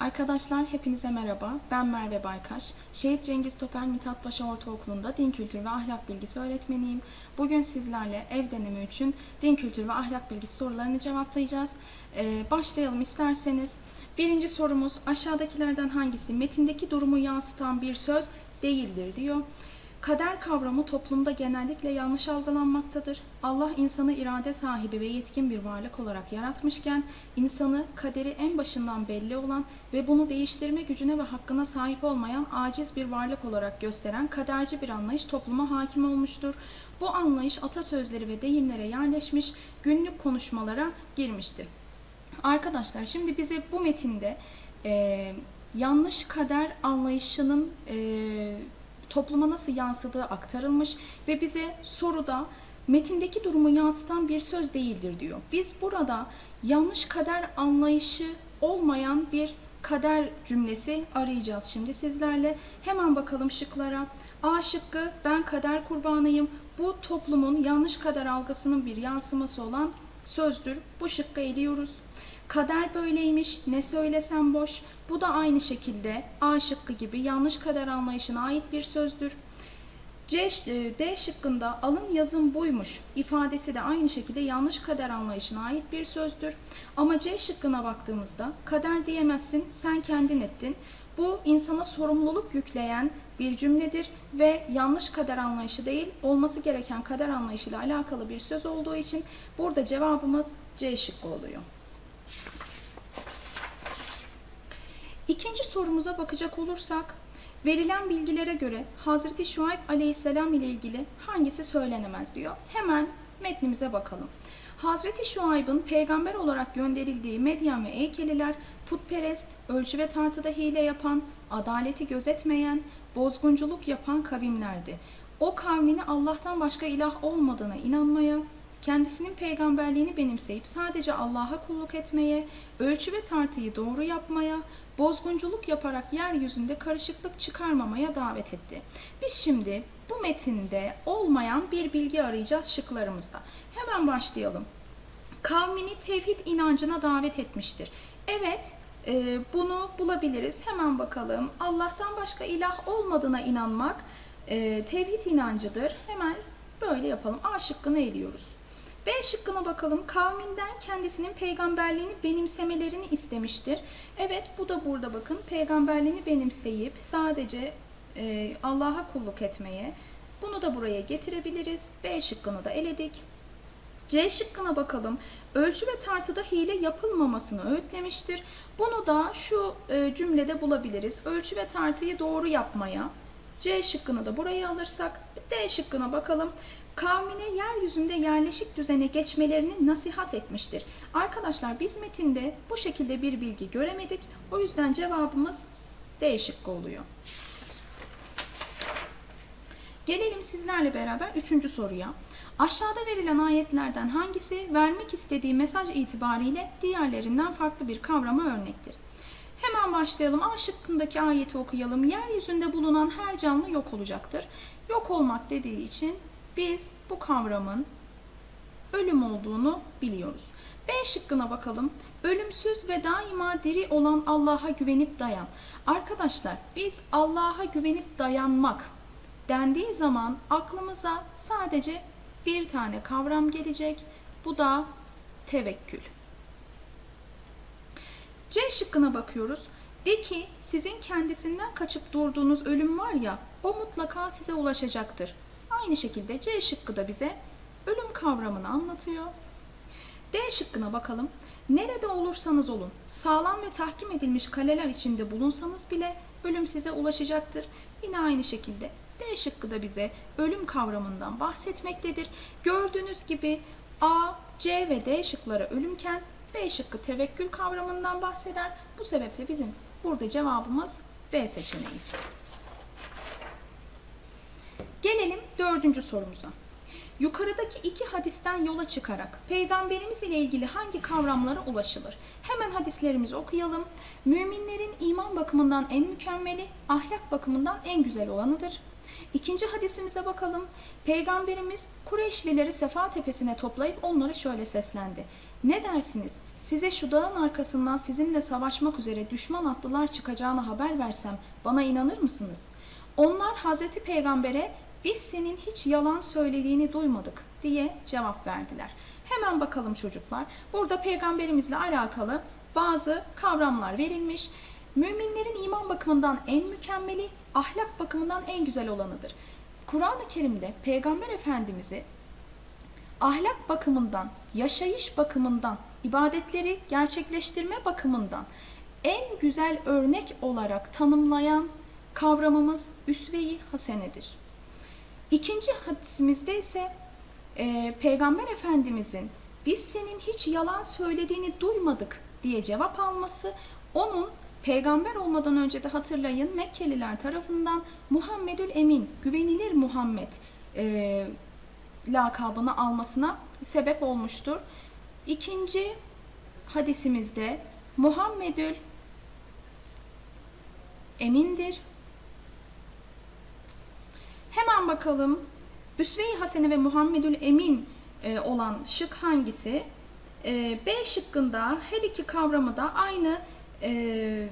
Arkadaşlar hepinize merhaba. Ben Merve Baykaş. Şehit Cengiz Topel Mithat Paşa Ortaokulu'nda din kültürü ve ahlak bilgisi öğretmeniyim. Bugün sizlerle ev denemi için din kültürü ve ahlak bilgisi sorularını cevaplayacağız. Ee, başlayalım isterseniz. Birinci sorumuz aşağıdakilerden hangisi metindeki durumu yansıtan bir söz değildir diyor. Kader kavramı toplumda genellikle yanlış algılanmaktadır. Allah insanı irade sahibi ve yetkin bir varlık olarak yaratmışken insanı kaderi en başından belli olan ve bunu değiştirme gücüne ve hakkına sahip olmayan aciz bir varlık olarak gösteren kaderci bir anlayış topluma hakim olmuştur. Bu anlayış atasözleri ve deyimlere yerleşmiş, günlük konuşmalara girmiştir. Arkadaşlar şimdi bize bu metinde e, yanlış kader anlayışının e, topluma nasıl yansıdığı aktarılmış ve bize soruda metindeki durumu yansıtan bir söz değildir diyor. Biz burada yanlış kader anlayışı olmayan bir kader cümlesi arayacağız şimdi sizlerle. Hemen bakalım şıklara. A şıkkı ben kader kurbanıyım. Bu toplumun yanlış kader algısının bir yansıması olan sözdür. Bu şıkkı eliyoruz. Kader böyleymiş, ne söylesem boş. Bu da aynı şekilde A şıkkı gibi yanlış kader anlayışına ait bir sözdür. C, D şıkkında alın yazım buymuş ifadesi de aynı şekilde yanlış kader anlayışına ait bir sözdür. Ama C şıkkına baktığımızda kader diyemezsin sen kendin ettin. Bu insana sorumluluk yükleyen bir cümledir ve yanlış kader anlayışı değil olması gereken kader anlayışıyla alakalı bir söz olduğu için burada cevabımız C şıkkı oluyor. İkinci sorumuza bakacak olursak, verilen bilgilere göre Hazreti Şuayb aleyhisselam ile ilgili hangisi söylenemez diyor. Hemen metnimize bakalım. Hazreti Şuayb'ın peygamber olarak gönderildiği Medyen ve Eykeliler putperest, ölçü ve tartıda hile yapan, adaleti gözetmeyen, bozgunculuk yapan kavimlerdi. O kavmini Allah'tan başka ilah olmadığına inanmaya, kendisinin peygamberliğini benimseyip sadece Allah'a kulluk etmeye, ölçü ve tartıyı doğru yapmaya, bozgunculuk yaparak yeryüzünde karışıklık çıkarmamaya davet etti. Biz şimdi bu metinde olmayan bir bilgi arayacağız şıklarımızda. Hemen başlayalım. Kavmini tevhid inancına davet etmiştir. Evet, e, bunu bulabiliriz. Hemen bakalım. Allah'tan başka ilah olmadığına inanmak e, tevhid inancıdır. Hemen böyle yapalım. A şıkkını eliyoruz. B şıkkına bakalım. Kavminden kendisinin peygamberliğini benimsemelerini istemiştir. Evet bu da burada bakın. Peygamberliğini benimseyip sadece e, Allah'a kulluk etmeye. Bunu da buraya getirebiliriz. B şıkkını da eledik. C şıkkına bakalım. Ölçü ve tartıda hile yapılmamasını öğütlemiştir. Bunu da şu e, cümlede bulabiliriz. Ölçü ve tartıyı doğru yapmaya. C şıkkını da buraya alırsak D şıkkına bakalım kavmine yeryüzünde yerleşik düzene geçmelerini nasihat etmiştir. Arkadaşlar biz metinde bu şekilde bir bilgi göremedik. O yüzden cevabımız D şıkkı oluyor. Gelelim sizlerle beraber üçüncü soruya. Aşağıda verilen ayetlerden hangisi vermek istediği mesaj itibariyle diğerlerinden farklı bir kavrama örnektir? Hemen başlayalım. A şıkkındaki ayeti okuyalım. Yeryüzünde bulunan her canlı yok olacaktır. Yok olmak dediği için biz bu kavramın ölüm olduğunu biliyoruz. B şıkkına bakalım. Ölümsüz ve daima diri olan Allah'a güvenip dayan. Arkadaşlar biz Allah'a güvenip dayanmak dendiği zaman aklımıza sadece bir tane kavram gelecek. Bu da tevekkül. C şıkkına bakıyoruz. De ki sizin kendisinden kaçıp durduğunuz ölüm var ya o mutlaka size ulaşacaktır. Aynı şekilde C şıkkı da bize ölüm kavramını anlatıyor. D şıkkına bakalım. Nerede olursanız olun, sağlam ve tahkim edilmiş kaleler içinde bulunsanız bile ölüm size ulaşacaktır. Yine aynı şekilde D şıkkı da bize ölüm kavramından bahsetmektedir. Gördüğünüz gibi A, C ve D şıkları ölümken B şıkkı tevekkül kavramından bahseder. Bu sebeple bizim burada cevabımız B seçeneği. Gelelim dördüncü sorumuza. Yukarıdaki iki hadisten yola çıkarak peygamberimiz ile ilgili hangi kavramlara ulaşılır? Hemen hadislerimizi okuyalım. Müminlerin iman bakımından en mükemmeli, ahlak bakımından en güzel olanıdır. İkinci hadisimize bakalım. Peygamberimiz Kureyşlileri Sefa Tepesi'ne toplayıp onlara şöyle seslendi. Ne dersiniz? Size şu dağın arkasından sizinle savaşmak üzere düşman atlılar çıkacağını haber versem bana inanır mısınız? Onlar Hazreti Peygamber'e biz senin hiç yalan söylediğini duymadık diye cevap verdiler. Hemen bakalım çocuklar. Burada peygamberimizle alakalı bazı kavramlar verilmiş. Müminlerin iman bakımından en mükemmeli, ahlak bakımından en güzel olanıdır. Kur'an-ı Kerim'de Peygamber Efendimiz'i ahlak bakımından, yaşayış bakımından, ibadetleri gerçekleştirme bakımından en güzel örnek olarak tanımlayan kavramımız üsve-i hasenedir. İkinci hadisimizde ise e, Peygamber Efendimizin biz senin hiç yalan söylediğini duymadık diye cevap alması onun peygamber olmadan önce de hatırlayın Mekkeliler tarafından Muhammedül Emin, güvenilir Muhammed e, lakabını almasına sebep olmuştur. İkinci hadisimizde Muhammedül Emin'dir. Hemen bakalım. Üsve-i Hasene ve Muhammedül Emin e, olan şık hangisi? E, B şıkkında her iki kavramı da aynı e,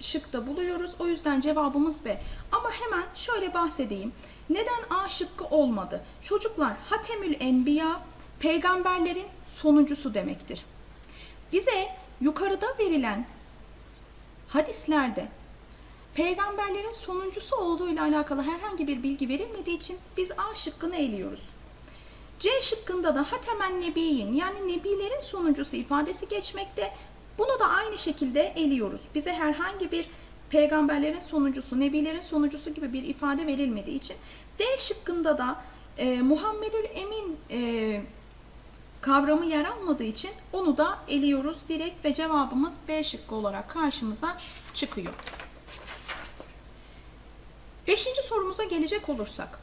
şıkta buluyoruz. O yüzden cevabımız B. Ama hemen şöyle bahsedeyim. Neden A şıkkı olmadı? Çocuklar Hatemül Enbiya peygamberlerin sonuncusu demektir. Bize yukarıda verilen hadislerde peygamberlerin sonuncusu olduğuyla alakalı herhangi bir bilgi verilmediği için biz A şıkkını eliyoruz. C şıkkında da Hatemen Nebiyin yani Nebilerin sonuncusu ifadesi geçmekte. Bunu da aynı şekilde eliyoruz. Bize herhangi bir peygamberlerin sonuncusu, nebilerin sonuncusu gibi bir ifade verilmediği için D şıkkında da e, Muhammedül Emin e, kavramı yer almadığı için onu da eliyoruz direkt ve cevabımız B şıkkı olarak karşımıza çıkıyor. Beşinci sorumuza gelecek olursak.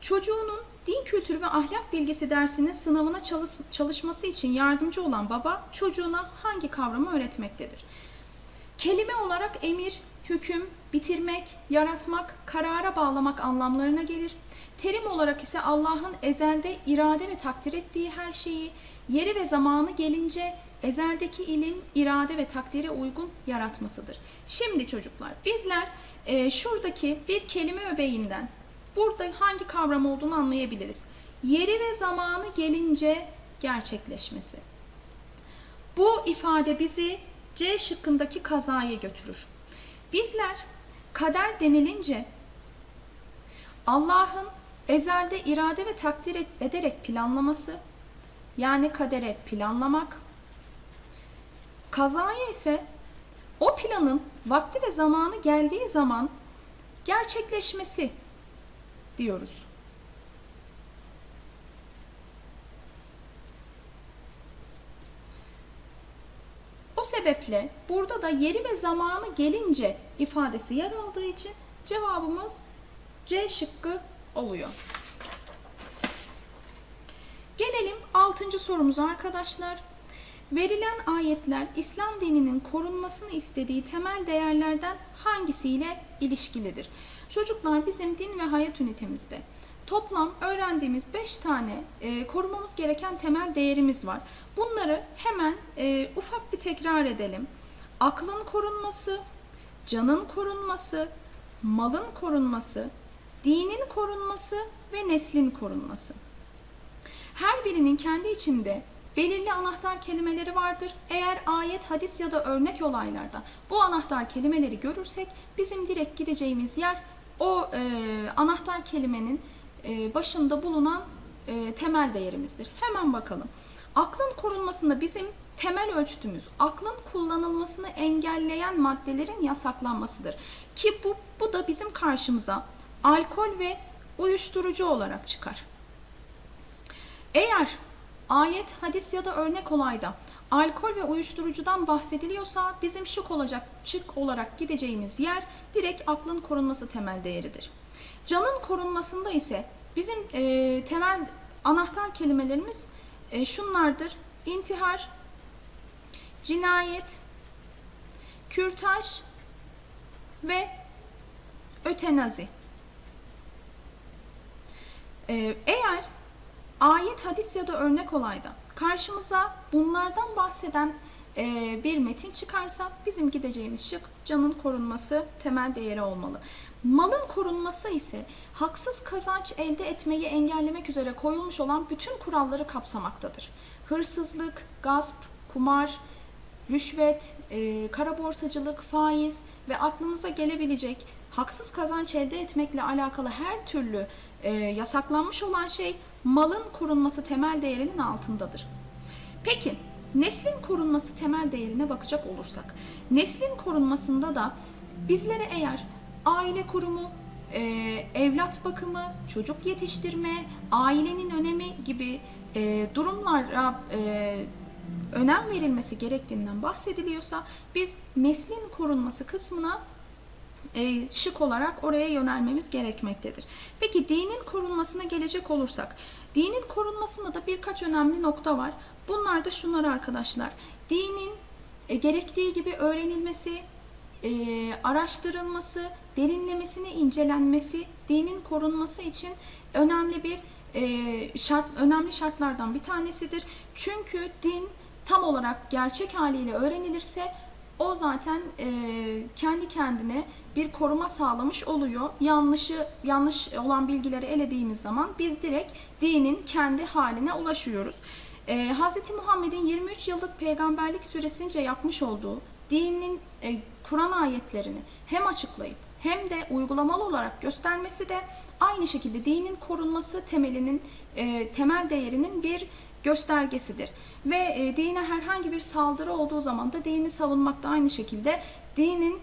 Çocuğunun din kültürü ve ahlak bilgisi dersinin sınavına çalış, çalışması için yardımcı olan baba çocuğuna hangi kavramı öğretmektedir? Kelime olarak emir, hüküm, bitirmek, yaratmak, karara bağlamak anlamlarına gelir. Terim olarak ise Allah'ın ezelde irade ve takdir ettiği her şeyi, yeri ve zamanı gelince ezeldeki ilim, irade ve takdire uygun yaratmasıdır. Şimdi çocuklar bizler e, şuradaki bir kelime öbeğinden burada hangi kavram olduğunu anlayabiliriz. Yeri ve zamanı gelince gerçekleşmesi. Bu ifade bizi C şıkkındaki kazaya götürür. Bizler kader denilince Allah'ın ezelde irade ve takdir ederek planlaması yani kadere planlamak kazaya ise o planın vakti ve zamanı geldiği zaman gerçekleşmesi diyoruz. O sebeple burada da yeri ve zamanı gelince ifadesi yer aldığı için cevabımız C şıkkı oluyor. Gelelim 6. sorumuza arkadaşlar. Verilen ayetler İslam dininin korunmasını istediği temel değerlerden hangisiyle ilişkilidir? Çocuklar bizim din ve hayat ünitemizde toplam öğrendiğimiz 5 tane e, korumamız gereken temel değerimiz var. Bunları hemen e, ufak bir tekrar edelim. Aklın korunması, canın korunması, malın korunması, dinin korunması ve neslin korunması. Her birinin kendi içinde belirli anahtar kelimeleri vardır. Eğer ayet, hadis ya da örnek olaylarda bu anahtar kelimeleri görürsek bizim direkt gideceğimiz yer o e, anahtar kelimenin e, başında bulunan e, temel değerimizdir. Hemen bakalım. Aklın korunmasında bizim temel ölçütümüz aklın kullanılmasını engelleyen maddelerin yasaklanmasıdır. Ki bu, bu da bizim karşımıza alkol ve uyuşturucu olarak çıkar. Eğer ayet, hadis ya da örnek olayda alkol ve uyuşturucudan bahsediliyorsa bizim şık olacak, şık olarak gideceğimiz yer direkt aklın korunması temel değeridir. Canın korunmasında ise bizim e, temel anahtar kelimelerimiz e, şunlardır. İntihar, cinayet, kürtaj ve ötenazi. Ee, eğer ayet, hadis ya da örnek olayda karşımıza bunlardan bahseden e, bir metin çıkarsa bizim gideceğimiz şık canın korunması temel değeri olmalı. Malın korunması ise haksız kazanç elde etmeyi engellemek üzere koyulmuş olan bütün kuralları kapsamaktadır. Hırsızlık, gasp, kumar, rüşvet, e, kara borsacılık, faiz ve aklınıza gelebilecek haksız kazanç elde etmekle alakalı her türlü e, yasaklanmış olan şey malın korunması temel değerinin altındadır. Peki neslin korunması temel değerine bakacak olursak, neslin korunmasında da bizlere eğer aile kurumu, e, evlat bakımı, çocuk yetiştirme, ailenin önemi gibi e, durumlara e, önem verilmesi gerektiğinden bahsediliyorsa biz neslin korunması kısmına e, şık olarak oraya yönelmemiz gerekmektedir. Peki dinin korunmasına gelecek olursak, dinin korunmasında da birkaç önemli nokta var. Bunlar da şunlar arkadaşlar. Dinin e, gerektiği gibi öğrenilmesi, e, araştırılması, derinlemesine incelenmesi, dinin korunması için önemli bir e, şart, önemli şartlardan bir tanesidir. Çünkü din tam olarak gerçek haliyle öğrenilirse o zaten e, kendi kendine bir koruma sağlamış oluyor. Yanlışı yanlış olan bilgileri elediğimiz zaman biz direkt dinin kendi haline ulaşıyoruz. E, Hz. Muhammed'in 23 yıllık peygamberlik süresince yapmış olduğu dinin e, Kur'an ayetlerini hem açıklayıp hem de uygulamalı olarak göstermesi de aynı şekilde dinin korunması temelinin e, temel değerinin bir göstergesidir. Ve e, dine herhangi bir saldırı olduğu zaman da dini savunmak da aynı şekilde dinin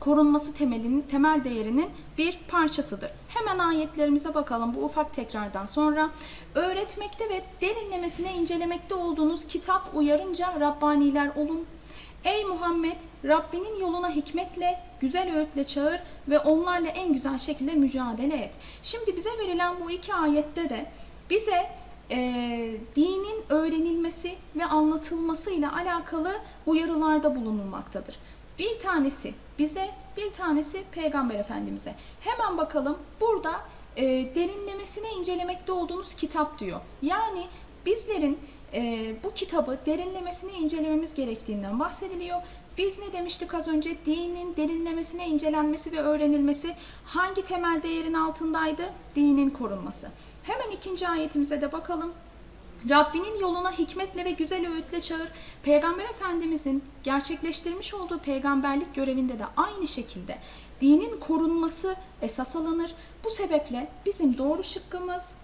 korunması temelinin temel değerinin bir parçasıdır. Hemen ayetlerimize bakalım bu ufak tekrardan sonra. Öğretmekte ve derinlemesine incelemekte olduğunuz kitap uyarınca Rabbaniler olun. Ey Muhammed Rabbinin yoluna hikmetle, güzel öğütle çağır ve onlarla en güzel şekilde mücadele et. Şimdi bize verilen bu iki ayette de bize e, dinin öğrenilmesi ve anlatılması ile alakalı uyarılarda bulunulmaktadır. Bir tanesi bize, bir tanesi Peygamber Efendimiz'e. Hemen bakalım burada e, derinlemesine incelemekte olduğunuz kitap diyor. Yani bizlerin e, bu kitabı derinlemesine incelememiz gerektiğinden bahsediliyor. Biz ne demiştik az önce? Dinin derinlemesine incelenmesi ve öğrenilmesi hangi temel değerin altındaydı? Dinin korunması. Hemen ikinci ayetimize de bakalım. Rabbinin yoluna hikmetle ve güzel öğütle çağır. Peygamber Efendimizin gerçekleştirmiş olduğu peygamberlik görevinde de aynı şekilde dinin korunması esas alınır. Bu sebeple bizim doğru şıkkımız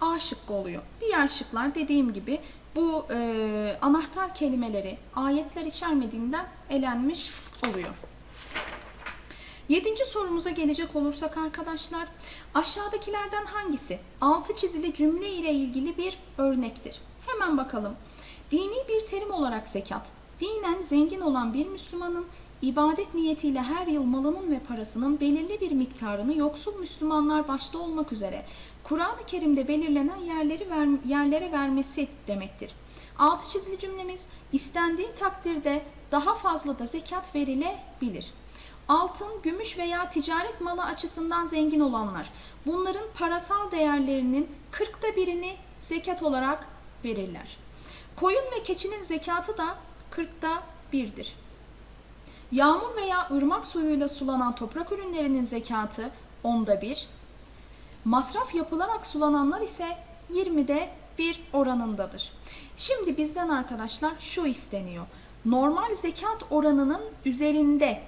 A şıkkı oluyor. Diğer şıklar dediğim gibi bu e, anahtar kelimeleri ayetler içermediğinden elenmiş oluyor. Yedinci sorumuza gelecek olursak arkadaşlar, aşağıdakilerden hangisi altı çizili cümle ile ilgili bir örnektir? Hemen bakalım. Dini bir terim olarak zekat, dinen zengin olan bir Müslümanın ibadet niyetiyle her yıl malının ve parasının belirli bir miktarını yoksul Müslümanlar başta olmak üzere Kur'an-ı Kerim'de belirlenen yerleri ver, yerlere vermesi demektir. Altı çizili cümlemiz istendiği takdirde daha fazla da zekat verilebilir. Altın, gümüş veya ticaret malı açısından zengin olanlar bunların parasal değerlerinin kırkta birini zekat olarak verirler. Koyun ve keçinin zekatı da kırkta birdir. Yağmur veya ırmak suyuyla sulanan toprak ürünlerinin zekatı onda bir. Masraf yapılarak sulananlar ise 20'de bir oranındadır. Şimdi bizden arkadaşlar şu isteniyor. Normal zekat oranının üzerinde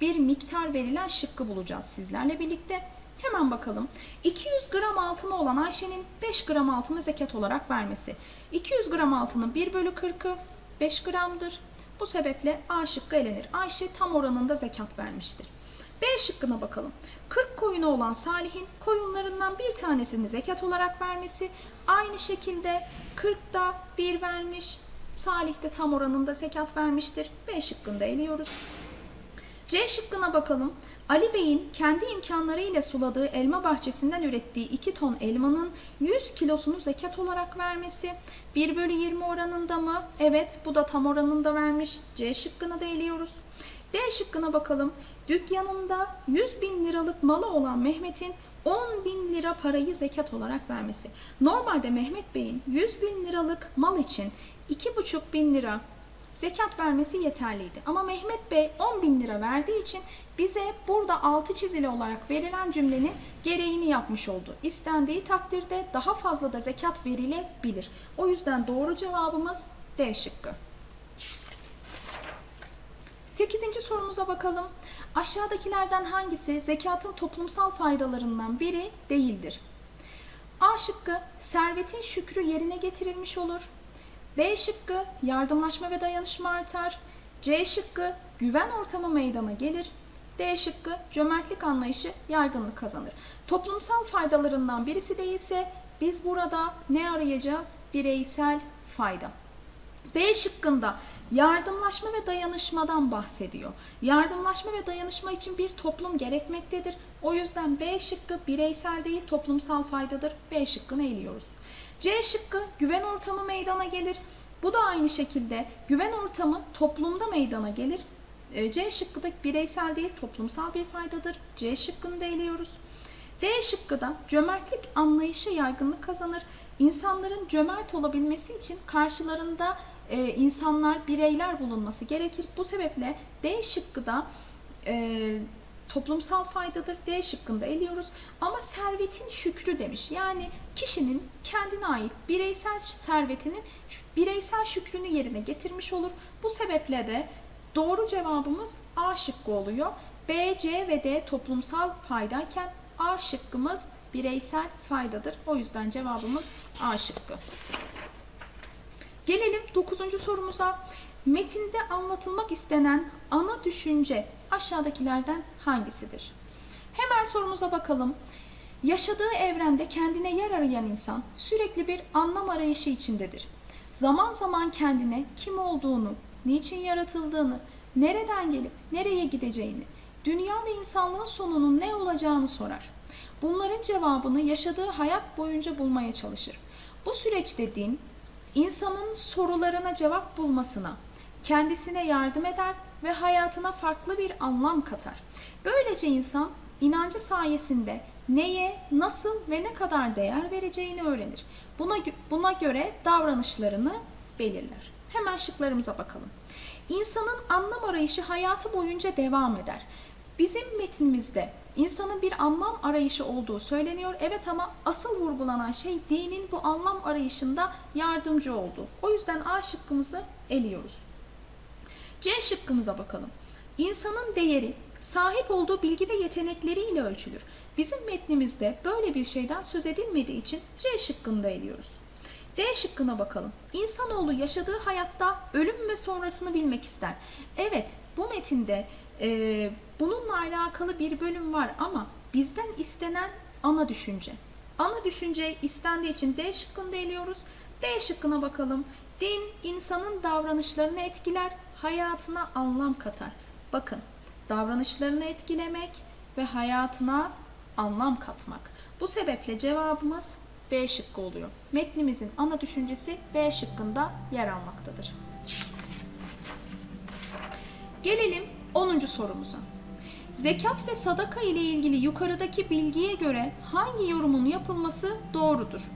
bir miktar verilen şıkkı bulacağız sizlerle birlikte. Hemen bakalım. 200 gram altını olan Ayşe'nin 5 gram altını zekat olarak vermesi. 200 gram altının 1 bölü 40'ı 5 gramdır. Bu sebeple A şıkkı elenir. Ayşe tam oranında zekat vermiştir. B şıkkına bakalım. 40 koyunu olan Salih'in koyunlarından bir tanesini zekat olarak vermesi. Aynı şekilde 40'da 1 vermiş. Salih de tam oranında zekat vermiştir. B şıkkında eliyoruz. C şıkkına bakalım. Ali Bey'in kendi imkanlarıyla suladığı elma bahçesinden ürettiği 2 ton elmanın 100 kilosunu zekat olarak vermesi 1 bölü 20 oranında mı? Evet bu da tam oranında vermiş. C şıkkına da eliyoruz. D şıkkına bakalım. Dükkanında 100 bin liralık malı olan Mehmet'in 10 bin lira parayı zekat olarak vermesi. Normalde Mehmet Bey'in 100 bin liralık mal için 2,5 bin lira zekat vermesi yeterliydi. Ama Mehmet Bey 10 bin lira verdiği için bize burada altı çizili olarak verilen cümlenin gereğini yapmış oldu. İstendiği takdirde daha fazla da zekat verilebilir. O yüzden doğru cevabımız D şıkkı. Sekizinci sorumuza bakalım. Aşağıdakilerden hangisi zekatın toplumsal faydalarından biri değildir? A şıkkı servetin şükrü yerine getirilmiş olur. B şıkkı yardımlaşma ve dayanışma artar. C şıkkı güven ortamı meydana gelir. D şıkkı cömertlik anlayışı yaygınlık kazanır. Toplumsal faydalarından birisi değilse biz burada ne arayacağız? Bireysel fayda. B şıkkında yardımlaşma ve dayanışmadan bahsediyor. Yardımlaşma ve dayanışma için bir toplum gerekmektedir. O yüzden B şıkkı bireysel değil toplumsal faydadır. B şıkkını eliyoruz. C şıkkı güven ortamı meydana gelir. Bu da aynı şekilde güven ortamı toplumda meydana gelir. E, C şıkkı da bireysel değil toplumsal bir faydadır. C şıkkını da eliyoruz. D şıkkı da cömertlik anlayışı yaygınlık kazanır. İnsanların cömert olabilmesi için karşılarında e, insanlar, bireyler bulunması gerekir. Bu sebeple D şıkkı da e, toplumsal faydadır. D şıkkında eliyoruz. Ama servetin şükrü demiş. Yani kişinin kendine ait bireysel servetinin bireysel şükrünü yerine getirmiş olur. Bu sebeple de doğru cevabımız A şıkkı oluyor. B, C ve D toplumsal faydayken A şıkkımız bireysel faydadır. O yüzden cevabımız A şıkkı. Gelelim 9. sorumuza. Metinde anlatılmak istenen ana düşünce aşağıdakilerden hangisidir? Hemen sorumuza bakalım. Yaşadığı evrende kendine yer arayan insan sürekli bir anlam arayışı içindedir. Zaman zaman kendine kim olduğunu, niçin yaratıldığını, nereden gelip nereye gideceğini, dünya ve insanlığın sonunun ne olacağını sorar. Bunların cevabını yaşadığı hayat boyunca bulmaya çalışır. Bu süreçte din, insanın sorularına cevap bulmasına, kendisine yardım eder ve hayatına farklı bir anlam katar. Böylece insan inancı sayesinde neye, nasıl ve ne kadar değer vereceğini öğrenir. Buna, buna göre davranışlarını belirler. Hemen şıklarımıza bakalım. İnsanın anlam arayışı hayatı boyunca devam eder. Bizim metnimizde insanın bir anlam arayışı olduğu söyleniyor. Evet ama asıl vurgulanan şey dinin bu anlam arayışında yardımcı olduğu. O yüzden A şıkkımızı eliyoruz. C şıkkımıza bakalım. İnsanın değeri sahip olduğu bilgi ve yetenekleriyle ölçülür. Bizim metnimizde böyle bir şeyden söz edilmediği için C şıkkını da eliyoruz. D şıkkına bakalım. İnsanoğlu yaşadığı hayatta ölüm ve sonrasını bilmek ister. Evet bu metinde e, bununla alakalı bir bölüm var ama bizden istenen ana düşünce. Ana düşünce istendiği için D şıkkını eliyoruz. B şıkkına bakalım. Din insanın davranışlarını etkiler, hayatına anlam katar. Bakın davranışlarını etkilemek ve hayatına anlam katmak. Bu sebeple cevabımız B şıkkı oluyor. Metnimizin ana düşüncesi B şıkkında yer almaktadır. Gelelim 10. sorumuza. Zekat ve sadaka ile ilgili yukarıdaki bilgiye göre hangi yorumun yapılması doğrudur?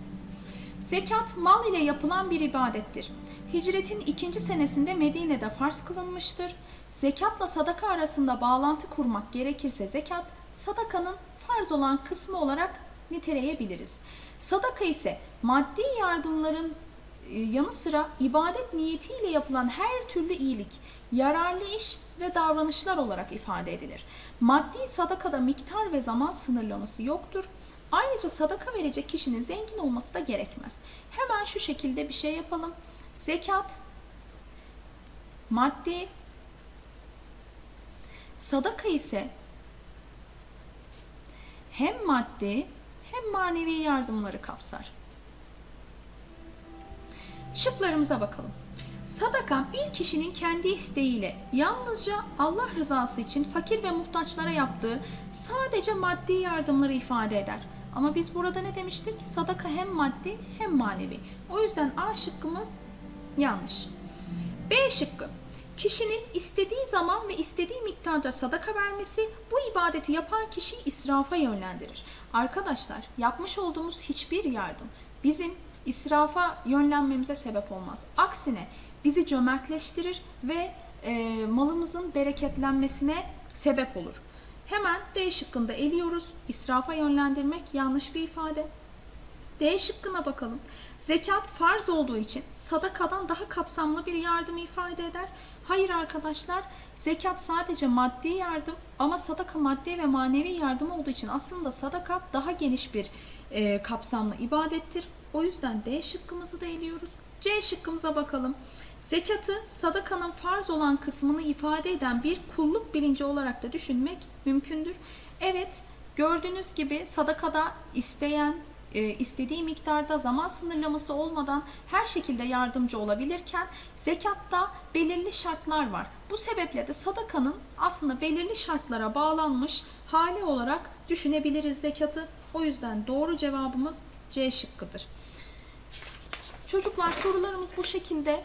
Zekat mal ile yapılan bir ibadettir. Hicretin ikinci senesinde Medine'de farz kılınmıştır. Zekatla sadaka arasında bağlantı kurmak gerekirse zekat, sadakanın farz olan kısmı olarak niteleyebiliriz. Sadaka ise maddi yardımların e, yanı sıra ibadet niyetiyle yapılan her türlü iyilik, yararlı iş ve davranışlar olarak ifade edilir. Maddi sadakada miktar ve zaman sınırlaması yoktur. Ayrıca sadaka verecek kişinin zengin olması da gerekmez. Hemen şu şekilde bir şey yapalım. Zekat, maddi, sadaka ise hem maddi hem manevi yardımları kapsar. Şıklarımıza bakalım. Sadaka bir kişinin kendi isteğiyle yalnızca Allah rızası için fakir ve muhtaçlara yaptığı sadece maddi yardımları ifade eder. Ama biz burada ne demiştik? Sadaka hem maddi hem manevi. O yüzden A şıkkımız yanlış. B şıkkı. Kişinin istediği zaman ve istediği miktarda sadaka vermesi bu ibadeti yapan kişiyi israfa yönlendirir. Arkadaşlar yapmış olduğumuz hiçbir yardım bizim israfa yönlenmemize sebep olmaz. Aksine bizi cömertleştirir ve e, malımızın bereketlenmesine sebep olur. Hemen B şıkkında eliyoruz. İsrafa yönlendirmek yanlış bir ifade. D şıkkına bakalım. Zekat farz olduğu için sadakadan daha kapsamlı bir yardım ifade eder. Hayır arkadaşlar, zekat sadece maddi yardım ama sadaka maddi ve manevi yardım olduğu için aslında sadaka daha geniş bir e, kapsamlı ibadettir. O yüzden D şıkkımızı da eliyoruz. C şıkkımıza bakalım. Zekatı sadakanın farz olan kısmını ifade eden bir kulluk bilinci olarak da düşünmek mümkündür. Evet, gördüğünüz gibi sadakada isteyen, e, istediği miktarda zaman sınırlaması olmadan her şekilde yardımcı olabilirken zekatta belirli şartlar var. Bu sebeple de sadakanın aslında belirli şartlara bağlanmış hali olarak düşünebiliriz zekatı. O yüzden doğru cevabımız C şıkkıdır. Çocuklar sorularımız bu şekilde.